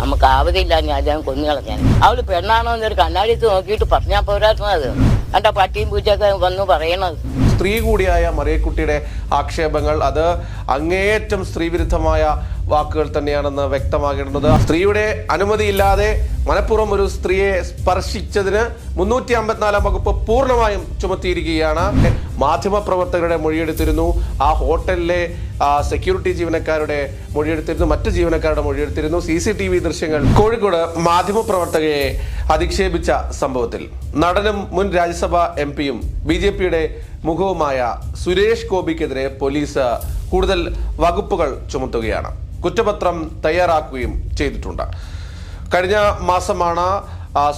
നമുക്ക് ആവതില്ല ഞാൻ ഞാൻ കൊന്നു കളഞ്ഞാൽ. അവൾ പെണ്ണാണോ എന്നൊരു കണ്ണാടിത്ത് നോക്കിയിട്ട് പറഞ്ഞാൽ പോരാത്തത്. എന്റെ പട്ടിയും പൂച്ചയൊക്കെ വന്നു പറയണത്. സ്ത്രീ കൂടിയായ മറിയക്കുട്ടിയുടെ ആക്ഷേപങ്ങൾ. അത് അങ്ങേയറ്റം സ്ത്രീവിരുദ്ധമായ വാക്കുകൾ തന്നെയാണെന്ന് വ്യക്തമാകേണ്ടത് സ്ത്രീയുടെ അനുമതിയില്ലാതെ മനഃപൂർവം ഒരു സ്ത്രീയെ സ്പർശിച്ചതിന് മുന്നൂറ്റി അമ്പത്തിനാലാം വകുപ്പ് പൂർണമായും ചുമത്തിയിരിക്കുകയാണ്. മാധ്യമപ്രവർത്തകരുടെ മൊഴിയെടുത്തിരുന്നു. ആ ഹോട്ടലിലെ സെക്യൂരിറ്റി ജീവനക്കാരുടെ മൊഴിയെടുത്തിരുന്നു. മറ്റു ജീവനക്കാരുടെ മൊഴിയെടുത്തിരുന്നു. സി സി ടി വി ദൃശ്യങ്ങൾ. കോഴിക്കോട് മാധ്യമപ്രവർത്തകയെ അധിക്ഷേപിച്ച സംഭവത്തിൽ നടനും മുൻ രാജ്യസഭാ എം പിയും ബി ജെ പിയുടെ മുഖവുമായ സുരേഷ് ഗോപിക്കെതിരെ പോലീസ് കൂടുതൽ വകുപ്പുകൾ ചുമത്തുകയാണ്. കുറ്റപത്രം തയ്യാറാക്കുകയും ചെയ്തിട്ടുണ്ട്. കഴിഞ്ഞ മാസമാണ്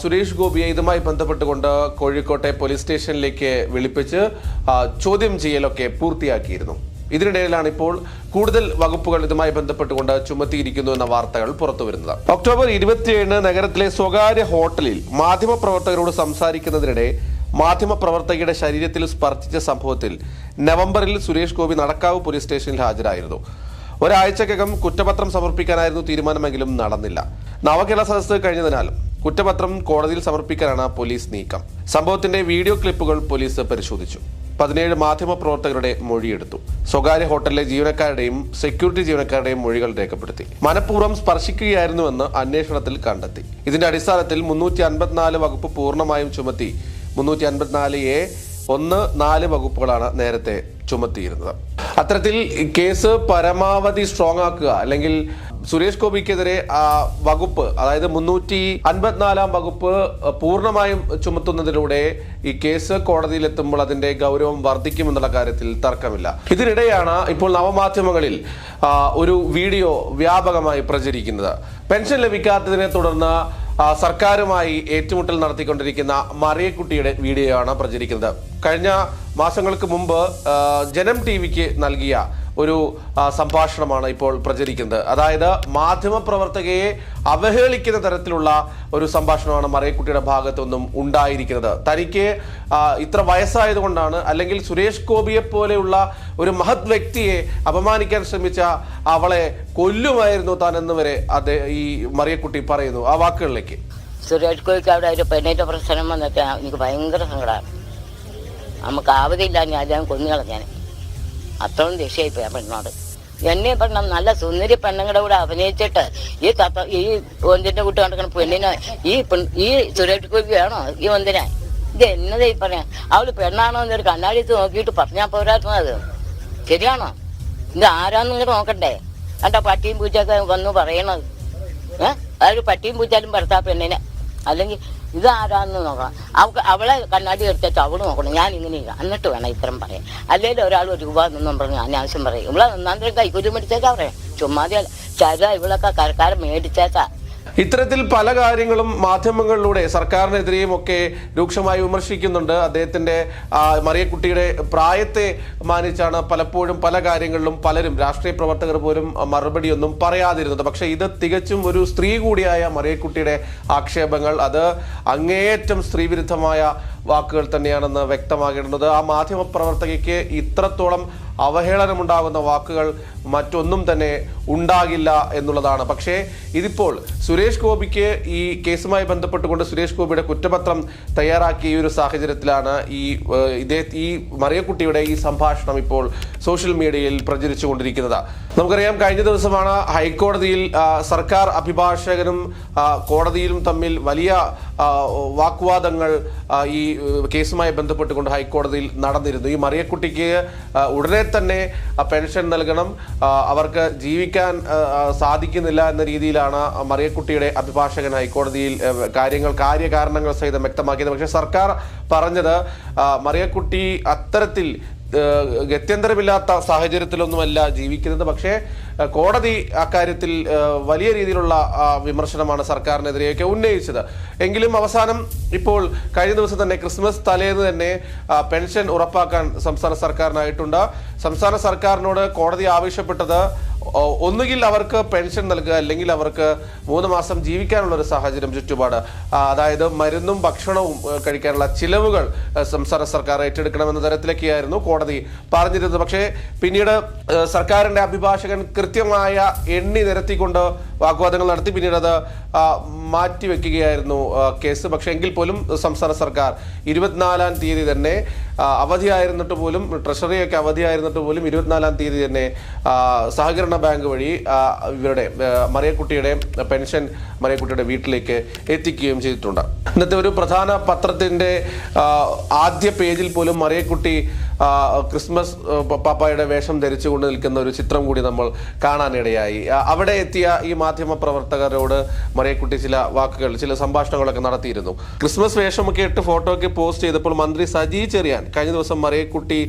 സുരേഷ് ഗോപിയെ ഇതുമായി ബന്ധപ്പെട്ടുകൊണ്ട് കോഴിക്കോട്ടെ പോലീസ് സ്റ്റേഷനിലേക്ക് വിളിപ്പിച്ച് ചോദ്യം ചെയ്യലൊക്കെ പൂർത്തിയാക്കിയിരുന്നു. ഇതിനിടയിലാണ് ഇപ്പോൾ കൂടുതൽ വകുപ്പുകൾ ഇതുമായി ബന്ധപ്പെട്ടുകൊണ്ട് ചുമത്തിയിരിക്കുന്നു എന്ന വാർത്തകൾ പുറത്തു വരുന്നത് ഒക്ടോബർ ഇരുപത്തിയേഴിന് നഗരത്തിലെ സ്വകാര്യ ഹോട്ടലിൽ മാധ്യമപ്രവർത്തകരോട് സംസാരിക്കുന്നതിനിടെ മാധ്യമപ്രവർത്തകയുടെ ശരീരത്തിൽ സ്പർശിച്ച സംഭവത്തിൽ നവംബറിൽ സുരേഷ് ഗോപി നടക്കാവ് പോലീസ് സ്റ്റേഷനിൽ ഹാജരായിരുന്നു. ഒരാഴ്ചക്കകം കുറ്റപത്രം സമർപ്പിക്കാനായിരുന്നു തീരുമാനമെങ്കിലും നടന്നില്ല. നവകേരള സദസ്സ് കഴിഞ്ഞതിനാൽ കുറ്റപത്രം കോടതിയിൽ സമർപ്പിക്കാനാണ് പോലീസ് നീക്കം. സംഭവത്തിന്റെ വീഡിയോ ക്ലിപ്പുകൾ പോലീസ് പരിശോധിച്ചു. പതിനേഴ് മാധ്യമ പ്രവർത്തകരുടെ മൊഴിയെടുത്തു. സ്വകാര്യ ഹോട്ടലിലെ ജീവനക്കാരുടെയും സെക്യൂരിറ്റി ജീവനക്കാരുടെയും മൊഴികൾ രേഖപ്പെടുത്തി. മനഃപൂർവം സ്പർശിക്കുകയായിരുന്നുവെന്ന് അന്വേഷണത്തിൽ കണ്ടെത്തി. ഇതിന്റെ അടിസ്ഥാനത്തിൽ മുന്നൂറ്റി അൻപത്തിനാല് വകുപ്പ് പൂർണമായും ചുമത്തി മുന്നൂറ്റി അൻപത്തിനാല് എ ഒന്ന് നാല് വകുപ്പുകളാണ് നേരത്തെ ചുമത്തിയിരുന്നത്. അത്തരത്തിൽ കേസ് പരമാവധി സ്ട്രോങ് ആക്കുക അല്ലെങ്കിൽ സുരേഷ് ഗോപിക്കെതിരെ ആ വകുപ്പ് അതായത് മുന്നൂറ്റി അൻപത്തിനാലാം വകുപ്പ് പൂർണമായും ചുമത്തുന്നതിലൂടെ ഈ കേസ് കോടതിയിലെത്തുമ്പോൾ അതിന്റെ ഗൗരവം വർദ്ധിക്കുമെന്നുള്ള കാര്യത്തിൽ തർക്കമില്ല. ഇതിനിടെയാണ് ഇപ്പോൾ നവമാധ്യമങ്ങളിൽ ഒരു വീഡിയോ വ്യാപകമായി പ്രചരിക്കുന്നത്. പെൻഷൻ ലഭിക്കാത്തതിനെ തുടർന്ന് സർക്കാരുമായി ഏറ്റുമുട്ടൽ നടത്തിക്കൊണ്ടിരിക്കുന്ന മറിയക്കുട്ടിയുടെ വീഡിയോ ആണ് പ്രചരിക്കുന്നത്. കഴിഞ്ഞ മാസങ്ങൾക്ക് മുമ്പ് ജനം ടി വിക്ക് നൽകിയ ഒരു സംഭാഷണമാണ് ഇപ്പോൾ പ്രചരിക്കുന്നത്. അതായത് മാധ്യമപ്രവർത്തകയെ അവഹേളിക്കുന്ന തരത്തിലുള്ള ഒരു സംഭാഷണമാണ് മറിയക്കുട്ടിയുടെ ഭാഗത്തുനിന്നും ഉണ്ടായിരിക്കുന്നത്. തനിക്ക് ഇത്ര വയസ്സായതുകൊണ്ടാണ് അല്ലെങ്കിൽ സുരേഷ് ഗോപിയെ പോലെയുള്ള ഒരു മഹത് വ്യക്തിയെ അപമാനിക്കാൻ ശ്രമിച്ച അവളെ കൊല്ലുമായിരുന്നു താൻ എന്ന് വരെ ഈ മറിയക്കുട്ടി പറയുന്നു. ആ വാക്കുകളിലേക്ക്. സുരേഷ് ഗോപിക്ക് അവിടെ ഒരു പെണ്ണേറ്റ പ്രശ്നം വന്നിട്ട് എനിക്ക് ഭയങ്കര സങ്കടമാണ് നമുക്ക് ആവതില്ല ഞാൻ അദ്ദേഹം കൊന്നു അത്രയും ദേഷ്യമായിപ്പോയി ആ പെണ്ണോട്. എന്നെ പെണ്ണം നല്ല സുന്ദരി പെണ്ണുങ്ങളുടെ കൂടെ അഭിനയിച്ചിട്ട് ഈ തത്ത ഈ ഒന്തിന്റെ കുട്ടി കണ്ടക്കണ പെണ്ണിനെ ഈ പെൺ ഈ സുരേഷ് ഗോപി വേണോ ഈ ഒന്തിനെ ഇത് എന്നതാ ഈ പറയാ അവൾ പെണ്ണാണോ എന്നൊരു കണ്ണാടിത്ത് നോക്കിയിട്ട് പറഞ്ഞാൽ പോരാത്തത്. ശരിയാണോ? ഇത് ആരാന്ന് നിങ്ങൾ നോക്കണ്ടേ? എന്താ പട്ടിയും പൂച്ചയൊക്കെ വന്നു പറയണത്. ഏഹ് അതൊരു പട്ടിയും പൂച്ചാലും പറത്താ പെണ്ണിനെ. അല്ലെങ്കിൽ ഇത് ആരാന്ന് നോക്കണം. അവൾക്ക് അവളെ കണ്ണാടി എടുത്തിട്ട് അവൾ നോക്കണം. ഞാൻ ഇങ്ങനെ ഇല്ല. എന്നിട്ട് വേണം ഇത്തരം പറയാൻ. അല്ലെങ്കിൽ ഒരാൾ ഒരു രൂപ നിന്നും പറഞ്ഞ് അനാവശ്യം പറയും. ഇവളെ ഒന്നാന്തരം കൈക്കൂലി മേടിച്ചേക്കാ പറയാം. ചുമ്മാതെ ചര ഇവളൊക്കെ കരക്കാരൻ മേടിച്ചേക്കാ ഇത്തരത്തിൽ പല കാര്യങ്ങളും മാധ്യമങ്ങളിലൂടെ സർക്കാരിനെതിരെയും ഒക്കെ രൂക്ഷമായി വിമർശിക്കുന്നുണ്ട്. അദ്ദേഹത്തിന്റെ മറിയക്കുട്ടിയുടെ പ്രായത്തെ മാനിച്ചാണ് പലപ്പോഴും പല കാര്യങ്ങളിലും പലരും രാഷ്ട്രീയ പ്രവർത്തകർ പോലും മറുപടിയൊന്നും പറയാതിരുന്നത്. പക്ഷെ ഇത് തികച്ചും ഒരു സ്ത്രീ കൂടിയായ മറിയക്കുട്ടിയുടെ ആക്ഷേപങ്ങൾ അത് അങ്ങേയറ്റം സ്ത്രീവിരുദ്ധമായ വാക്കുകൾ തന്നെയാണെന്ന് വ്യക്തമാകേണ്ടത് ആ മാധ്യമ പ്രവർത്തകയ്ക്ക് ഇത്രത്തോളം അവഹേളനമുണ്ടാകുന്ന വാക്കുകൾ മറ്റൊന്നും തന്നെ ഉണ്ടാകില്ല എന്നുള്ളതാണ്. പക്ഷേ ഇതിപ്പോൾ സുരേഷ് ഗോപിക്ക് ഈ കേസുമായി ബന്ധപ്പെട്ടുകൊണ്ട് സുരേഷ് ഗോപിയുടെ കുറ്റപത്രം തയ്യാറാക്കിയ ഈ ഒരു സാഹചര്യത്തിലാണ് ഈ ഇതേ ഈ മറിയക്കുട്ടിയുടെ ഈ സംഭാഷണം ഇപ്പോൾ സോഷ്യൽ മീഡിയയിൽ പ്രചരിച്ചു കൊണ്ടിരിക്കുന്നത് നമുക്കറിയാം കഴിഞ്ഞ ദിവസമാണ് ഹൈക്കോടതിയിൽ സർക്കാർ അഭിഭാഷകനും കോടതിയിലും തമ്മിൽ വലിയ വാക്വാദങ്ങൾ ഈ കേസുമായി ബന്ധപ്പെട്ടുകൊണ്ട് ഹൈക്കോടതിയിൽ നടന്നിരുന്നു. ഈ മറിയക്കുട്ടിക്ക് ഉടനെ തന്നെ പെൻഷൻ നൽകണം. അവർക്ക് ജീവിക്കാൻ സാധിക്കുന്നില്ല എന്ന രീതിയിലാണ് മറിയക്കുട്ടിയുടെ അഭിഭാഷകൻ ഹൈക്കോടതിയിൽ കാര്യങ്ങൾ കാര്യകാരണങ്ങൾ സഹിതം വ്യക്തമാക്കിയത്. പക്ഷേ സർക്കാർ പറഞ്ഞത് മറിയക്കുട്ടി അത്തരത്തിൽ ഗത്യന്തരമില്ലാത്ത സാഹചര്യത്തിലൊന്നുമല്ല ജീവിക്കുന്നത്. പക്ഷേ കോടതി അക്കാര്യത്തിൽ വലിയ രീതിയിലുള്ള വിമർശനമാണ് സർക്കാരിനെതിരെയൊക്കെ ഉന്നയിച്ചത്. എങ്കിലും അവസാനം ഇപ്പോൾ കഴിഞ്ഞ ദിവസം തന്നെ ക്രിസ്മസ് തലേന്ന് തന്നെ പെൻഷൻ ഉറപ്പാക്കാൻ സംസ്ഥാന സർക്കാരിനായിട്ടുണ്ട്. സംസ്ഥാന സർക്കാരിനോട് കോടതി ആവശ്യപ്പെട്ടത് ഒന്നുകിൽ അവർക്ക് പെൻഷൻ നൽകുക അല്ലെങ്കിൽ അവർക്ക് മൂന്ന് മാസം ജീവിക്കാനുള്ള ഒരു സാഹചര്യം ചുറ്റുപാട്. അതായത് മരുന്നും ഭക്ഷണവും കഴിക്കാനുള്ള ചിലവുകൾ സംസ്ഥാന സർക്കാർ ഏറ്റെടുക്കണമെന്ന തരത്തിലൊക്കെയായിരുന്നു കോടതി പറഞ്ഞിരുന്നത്. പക്ഷേ പിന്നീട് സർക്കാരിന്റെ അഭിഭാഷകൻ കൃത്യമായ എണ്ണി നിരത്തിക്കൊണ്ട് വാഗ്വാദങ്ങൾ നടത്തി. പിന്നീട് അത് മാറ്റിവെക്കുകയായിരുന്നു കേസ്. പക്ഷേ എങ്കിൽ പോലും സംസ്ഥാന സർക്കാർ ഇരുപത്തിനാലാം തീയതി തന്നെ അവധിയായിരുന്നിട്ട് പോലും ട്രഷറിയൊക്കെ അവധിയായിരുന്നിട്ട് പോലും ഇരുപത്തിനാലാം തീയതി തന്നെ സഹകരണ ബാങ്ക് വഴി ഇവരുടെ മറിയക്കുട്ടിയുടെ പെൻഷൻ മറിയക്കുട്ടിയുടെ വീട്ടിലേക്ക് എത്തിക്കുകയും ചെയ്തിട്ടുണ്ട്. ഇന്നത്തെ ഒരു പ്രധാന പത്രത്തിന്റെ ആദ്യ പേജിൽ പോലും മറിയക്കുട്ടി ക്രിസ്മസ് പാപ്പായുടെ വേഷം ധരിച്ചുകൊണ്ട് നിൽക്കുന്ന ഒരു ചിത്രം കൂടി നമ്മൾ കാണാനിടയായി. അവിടെ എത്തിയ ഈ മാധ്യമ പ്രവർത്തകരോട് മറിയക്കുട്ടി ചില വാക്കുകൾ ചില സംഭാഷണങ്ങളൊക്കെ നടത്തിയിരുന്നു. ക്രിസ്മസ് വേഷമൊക്കെ ഇട്ട് ഫോട്ടോ ഒക്കെ പോസ്റ്റ് ചെയ്തപ്പോൾ മന്ത്രി സജി ചെറിയാൻ കഴിഞ്ഞ ദിവസം മറിയക്കുട്ടി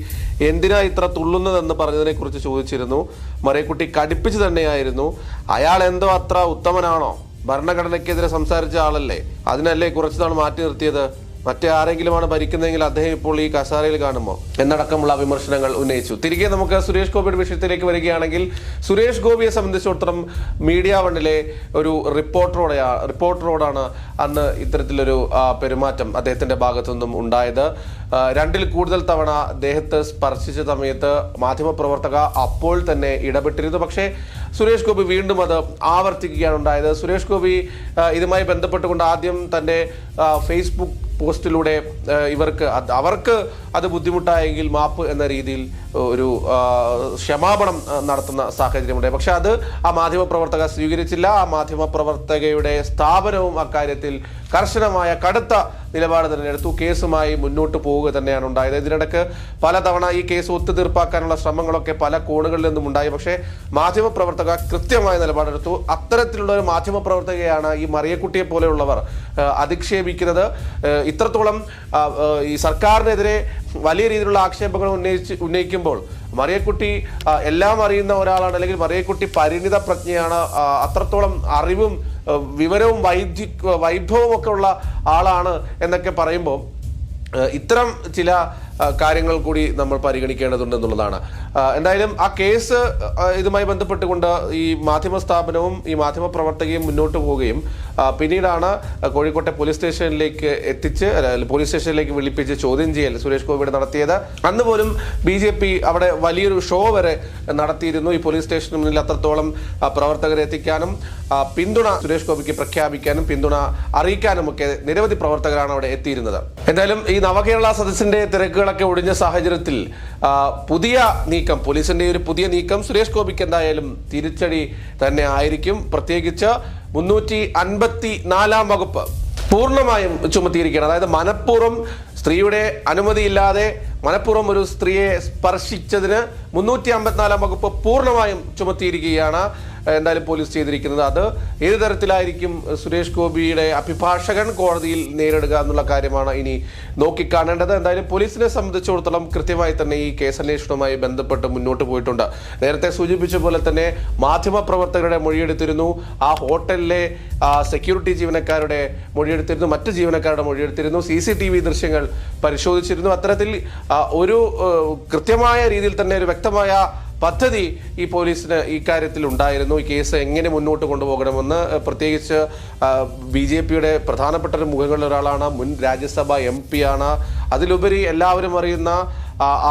എന്തിനാ ഇത്ര തുള്ളുന്നതെന്ന് പറഞ്ഞതിനെ കുറിച്ച് ചോദിച്ചിരുന്നു. മറിയക്കുട്ടി കടുപ്പിച്ച് തന്നെയായിരുന്നു. അയാൾ എന്തോ അത്ര ഉത്തമനാണോ? ഭരണഘടനയ്ക്കെതിരെ സംസാരിച്ച ആളല്ലേ? അതിനല്ലേ കുറച്ചുനാൾ മാറ്റി നിർത്തിയത്? മറ്റേ ആരെങ്കിലുമാണ് ഭരിക്കുന്നതെങ്കിൽ അദ്ദേഹം ഇപ്പോൾ ഈ കസാരയിൽ കാണുമോ? എന്നടക്കമുള്ള വിമർശനങ്ങൾ ഉന്നയിച്ചു. തിരികെ നമുക്ക് സുരേഷ് ഗോപിയുടെ വിഷയത്തിലേക്ക് വരികയാണെങ്കിൽ സുരേഷ് ഗോപിയെ സംബന്ധിച്ചിടത്തോളം മീഡിയ വണ്ണിലെ ഒരു റിപ്പോർട്ടറോടെ റിപ്പോർട്ടറോടാണ് അന്ന് ഇത്തരത്തിലൊരു പെരുമാറ്റം അദ്ദേഹത്തിന്റെ ഭാഗത്തു നിന്നും ഉണ്ടായത് രണ്ടിൽ കൂടുതൽ തവണ അദ്ദേഹത്തെ സ്പർശിച്ച സമയത്ത് മാധ്യമപ്രവർത്തക അപ്പോൾ തന്നെ ഇടപെട്ടിരുന്നു. പക്ഷേ സുരേഷ് ഗോപി വീണ്ടും അത് ആവർത്തിക്കുകയാണ് ഉണ്ടായത്. സുരേഷ് ഗോപി ഇതുമായി ബന്ധപ്പെട്ടുകൊണ്ട് ആദ്യം തന്റെ ഫേസ്ബുക്ക് പോസ്റ്റിലൂടെ ഇവർക്ക് അവർക്ക് അത് ബുദ്ധിമുട്ടായെങ്കിൽ മാപ്പ് എന്ന രീതിയിൽ ഒരു ക്ഷമാപണം നടത്തുന്ന സാഹചര്യമുണ്ടായി പക്ഷെ അത് ആ മാധ്യമ പ്രവർത്തക സ്വീകരിച്ചില്ല. ആ മാധ്യമ പ്രവർത്തകയുടെ സ്ഥാപനവും അക്കാര്യത്തിൽ കർശനമായ കടുത്ത നിലപാട് തന്നെ എടുത്തു കേസുമായി മുന്നോട്ട് പോവുക തന്നെയാണ് ഉണ്ടായത്. ഇതിനിടക്ക് പലതവണ ഈ കേസ് ഒത്തുതീർപ്പാക്കാനുള്ള ശ്രമങ്ങളൊക്കെ പല കോണുകളിൽ നിന്നും ഉണ്ടായി. പക്ഷേ മാധ്യമ പ്രവർത്തക കൃത്യമായ നിലപാടെടുത്തു. അത്തരത്തിലുള്ള ഒരു മാധ്യമ പ്രവർത്തകയാണ് ഈ മറിയക്കുട്ടിയെ പോലെയുള്ളവർ അധിക്ഷേപിക്കുന്നത്. ഇത്രത്തോളം ഈ സർക്കാരിനെതിരെ വലിയ രീതിയിലുള്ള ആക്ഷേപങ്ങൾ ഉന്നയിച്ച് ഉന്നയിക്കുമ്പോൾ മറിയക്കുട്ടി എല്ലാം അറിയുന്ന ഒരാളാണ്. അല്ലെങ്കിൽ മറിയക്കുട്ടി പരിണിത പ്രജ്ഞയാണ്. അത്രത്തോളം അറിവും വിവരവും വൈദ്യ വൈഭവവും ഒക്കെ ഉള്ള ആളാണ് എന്നൊക്കെ പറയുമ്പോൾ ഇത്തരം ചില കാര്യങ്ങൾ കൂടി നമ്മൾ പരിഗണിക്കേണ്ടതുണ്ട് എന്നുള്ളതാണ് എന്തായാലും ആ കേസ് ഇതുമായി ബന്ധപ്പെട്ടുകൊണ്ട് ഈ മാധ്യമ സ്ഥാപനവും ഈ മാധ്യമ പ്രവർത്തകയും മുന്നോട്ട് പോവുകയും പിന്നീടാണ് കോഴിക്കോട്ടെ പോലീസ് സ്റ്റേഷനിലേക്ക് എത്തിച്ച് പോലീസ് സ്റ്റേഷനിലേക്ക് വിളിപ്പിച്ച് ചോദ്യം ചെയ്യൽ സുരേഷ് ഗോപിയുടെ നടത്തിയത്. അന്ന് പോലും ബി ജെ പി അവിടെ വലിയൊരു ഷോ വരെ നടത്തിയിരുന്നു. ഈ പോലീസ് സ്റ്റേഷന് മുന്നിൽ അത്രത്തോളം പ്രവർത്തകരെ എത്തിക്കാനും പിന്തുണ സുരേഷ് ഗോപിക്ക് പ്രഖ്യാപിക്കാനും പിന്തുണ അറിയിക്കാനും ഒക്കെ നിരവധി പ്രവർത്തകരാണ് അവിടെ എത്തിയിരുന്നത്. എന്തായാലും ഈ നവകേരള സദസ്സിന്റെ തിരക്കുകളൊക്കെ ഒഴിഞ്ഞ സാഹചര്യത്തിൽ പുതിയ നീക്കം പോലീസിന്റെ ഒരു പുതിയ നീക്കം സുരേഷ് ഗോപിക്ക് എന്തായാലും തിരിച്ചടി തന്നെ ആയിരിക്കും. പ്രത്യേകിച്ച് മുന്നൂറ്റി അൻപത്തി നാലാം വകുപ്പ് പൂർണമായും ചുമത്തിയിരിക്കുകയാണ്. അതായത് മനഃപൂർവം സ്ത്രീയുടെ അനുമതിയില്ലാതെ മനഃപൂർവം ഒരു സ്ത്രീയെ സ്പർശിച്ചതിന് മുന്നൂറ്റി അമ്പത്തിനാലാം വകുപ്പ് പൂർണമായും ചുമത്തിയിരിക്കുകയാണ്. എന്തായാലും പോലീസ് ചെയ്തിരിക്കുന്നത് അത് ഏത് തരത്തിലായിരിക്കും സുരേഷ് ഗോപിയുടെ അഭിഭാഷകൻ കോടതിയിൽ നേരിടുക എന്നുള്ള കാര്യമാണ് ഇനി നോക്കിക്കാണേണ്ടത്. എന്തായാലും പോലീസിനെ സംബന്ധിച്ചിടത്തോളം കൃത്യമായി തന്നെ ഈ കേസന്വേഷണവുമായി ബന്ധപ്പെട്ട് മുന്നോട്ട് പോയിട്ടുണ്ട്. നേരത്തെ സൂചിപ്പിച്ച പോലെ തന്നെ മാധ്യമ പ്രവർത്തകരുടെ മൊഴിയെടുത്തിരുന്നു. ആ ഹോട്ടലിലെ സെക്യൂരിറ്റി ജീവനക്കാരുടെ മൊഴിയെടുത്തിരുന്നു. മറ്റ് ജീവനക്കാരുടെ മൊഴിയെടുത്തിരുന്നു. സി സി ടി വി ദൃശ്യങ്ങൾ പരിശോധിച്ചിരുന്നു. അത്തരത്തിൽ ഒരു കൃത്യമായ രീതിയിൽ തന്നെ ഒരു വ്യക്തമായ പദ്ധതി ഈ പോലീസിന് ഈ കാര്യത്തിൽ ഉണ്ടായിരുന്നു. ഈ കേസ് എങ്ങനെ മുന്നോട്ട് കൊണ്ടുപോകണമെന്ന് പ്രത്യേകിച്ച് ബി ജെ പിയുടെ പ്രധാനപ്പെട്ട മുഖങ്ങളിൽ ഒരാളാണ് മുൻ രാജ്യസഭ എം പി ആണ് അതിലുപരി എല്ലാവരും അറിയുന്ന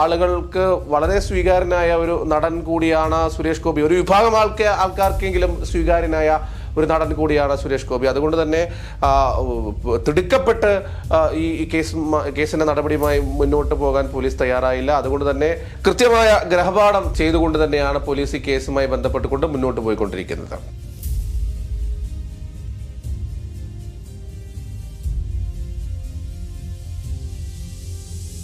ആളുകൾക്ക് വളരെ സ്വീകാര്യനായ ഒരു നടൻ കൂടിയാണ് സുരേഷ് ഗോപി. ഒരു വിഭാഗം ആൾക്ക് ആൾക്കാർക്കെങ്കിലും സ്വീകാര്യനായ ഒരു നടൻ കൂടിയാണ് സുരേഷ് ഗോപി. അതുകൊണ്ട് തന്നെ തിടുക്കപ്പെട്ട് ഈ കേസ് കേസിന്റെ നടപടിയുമായി മുന്നോട്ട് പോകാൻ പോലീസ് തയ്യാറായില്ല. അതുകൊണ്ട് തന്നെ കൃത്യമായ ഗ്രഹപാഠം ചെയ്തുകൊണ്ട് തന്നെയാണ് പോലീസ് ഈ കേസുമായി ബന്ധപ്പെട്ടുകൊണ്ട് മുന്നോട്ട് പോയിക്കൊണ്ടിരിക്കുന്നത്.